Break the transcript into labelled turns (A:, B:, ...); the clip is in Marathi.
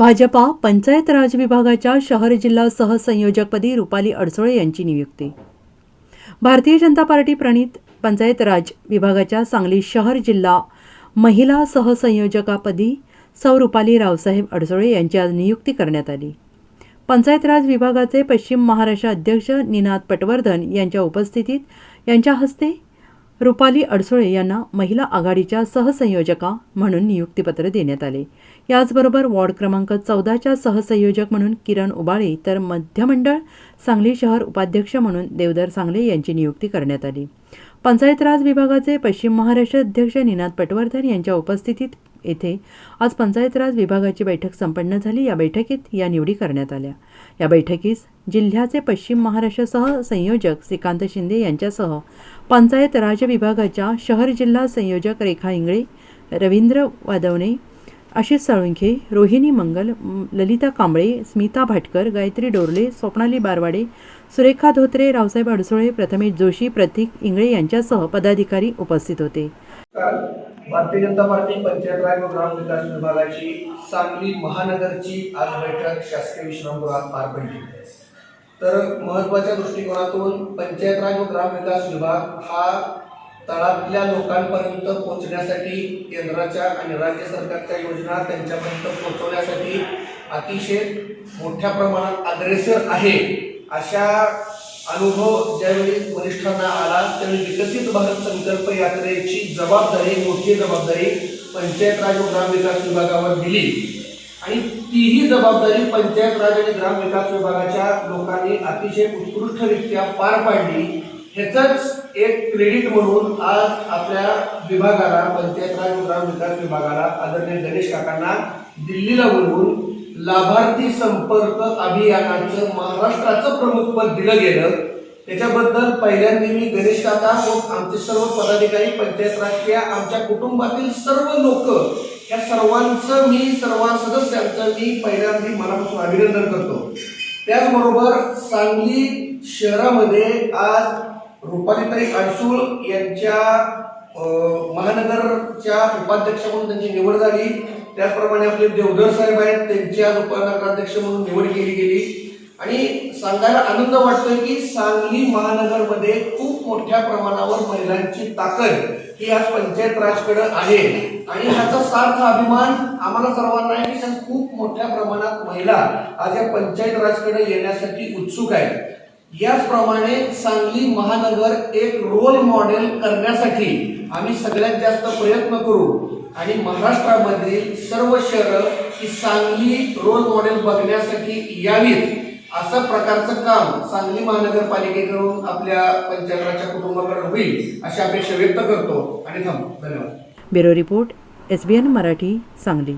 A: भाजपा पंचायत राज विभागाच्या शहर जिल्हा सहसंयोजकपदी रुपाली अडसोळे यांची नियुक्ती. भारतीय जनता पार्टी प्रणित पंचायत राज विभागाच्या सांगली शहर जिल्हा महिला सहसंयोजकापदी सौ रुपाली रावसाहेब अडसोळे यांची आज नियुक्ती करण्यात आली. पंचायत राज विभागाचे पश्चिम महाराष्ट्र अध्यक्ष निनाद पटवर्धन यांच्या उपस्थितीत यांच्या हस्ते रुपाली अडसुळे यांना महिला आघाडीच्या सहसंयोजका म्हणून नियुक्तीपत्र देण्यात आले. याचबरोबर वॉर्ड क्रमांक चौदाच्या सहसंयोजक म्हणून किरण उबाळे तर मध्यमंडळ सांगली शहर उपाध्यक्ष म्हणून देवदर सांगले यांची नियुक्ती करण्यात आली. पंचायत राज विभागाचे पश्चिम महाराष्ट्र अध्यक्ष निनाद पटवर्धन यांच्या उपस्थितीत येथे आज पंचायत राज विभागाची बैठक संपन्न झाली. या बैठकीत या निवडी करण्यात आल्या. या बैठकीस जिल्ह्याचे पश्चिम महाराष्ट्रसह संयोजक श्रीकांत शिंदे यांच्यासह पंचायत राज विभागाच्या शहर जिल्हा संयोजक रेखा इंगळे रवींद्र वादवणे आशिष साळुंखे रोहिणी मंगल ललिता कांबळे स्मिता भाटकर गायत्री डोरले स्वप्नाली बारवाडे सुरेखा धोत्रे रावसाहेब अडसोळे प्रथमेश जोशी प्रतीक इंगळे यांच्यासह पदाधिकारी उपस्थित होते.
B: भारतीय जनता पार्टी पंचायत राज व ग्रामविकास विभागाची सांगली महानगरची आज बैठक शासकीय विश्रामगृहात पार पडली. तर महत्त्वाच्या दृष्टिकोनातून पंचायत राज व ग्राम विकास विभाग हा तळातल्या लोकांपर्यंत पोहोचण्यासाठी केंद्राच्या आणि राज्य सरकारच्या योजना त्यांच्यापर्यंत पोहोचवण्यासाठी अतिशय मोठ्या प्रमाणात अग्रेसर आहे. अशा अनुभव ज्यावेळी वरिष्ठांना आला त्यावेळी विकसित भारत संकल्प यात्रेची जबाबदारी मोठी जबाबदारी पंचायत राज व ग्राम विकास विभागावर दिली. आणि तीही जबाबदारी पंचायत राज आणि ग्राम विकास विभागाच्या लोकांनी अतिशय उत्कृष्टरित्या पार पाडली. ह्याचंच एक क्रेडिट म्हणून आज आपल्या विभागाला पंचायत राज ग्रामविकास ग्राम विकास विभागाला आदरणीय गणेश काकांना दिल्लीला बोलवून लाभार्थी संपर्क अभियानाचं महाराष्ट्राचं प्रमुख पद दिलं गेलं. त्याच्याबद्दल पहिल्यांदा मी गणेश काका व आमचे सर्व पदाधिकारी पंचायत राजच्या आमच्या कुटुंबातील सर्व लोक या सर्वांचं मी सर्व सदस्यांचं मी पहिल्यांदा मनापासून अभिनंदन करतो. त्याचबरोबर सांगली शहरामध्ये आज रुपालीताई अडसूळ यांच्या महानगरच्या उपाध्यक्ष म्हणून त्यांची निवड झाली. त्याचप्रमाणे आपले देवधर साहेब आहेत त्यांची आज उपनगराध्यक्ष म्हणून निवड केली गेली. आणि सांगायला आनंद वाटतोय की सांगली महानगरमध्ये खूप मोठ्या प्रमाणावर महिलांची ताकद ही आज पंचायत राजकडे आहे. आणि ह्याचा सार्थ अभिमान आम्हाला सर्वांना आहे की खूप मोठ्या प्रमाणात महिला आज या पंचायत राजकडे येण्यासाठी उत्सुक आहेत. याचप्रमाणे सांगली महानगर एक रोल मॉडेल करण्यासाठी आम्ही सगळ्यात जास्त प्रयत्न करू. आणि महाराष्ट्रामधील सर्व शहरं ही सांगली रोल मॉडेल बघण्यासाठी यावीत. असं प्रकारचं काम सांगली महानगरपालिकेकडून आपल्या पंचायतराजच्या कुटुंबाकडे होईल अशी अपेक्षा व्यक्त करतो. आणि थांबतो धन्यवाद.
A: Bureau report S B N Marathi Sangli.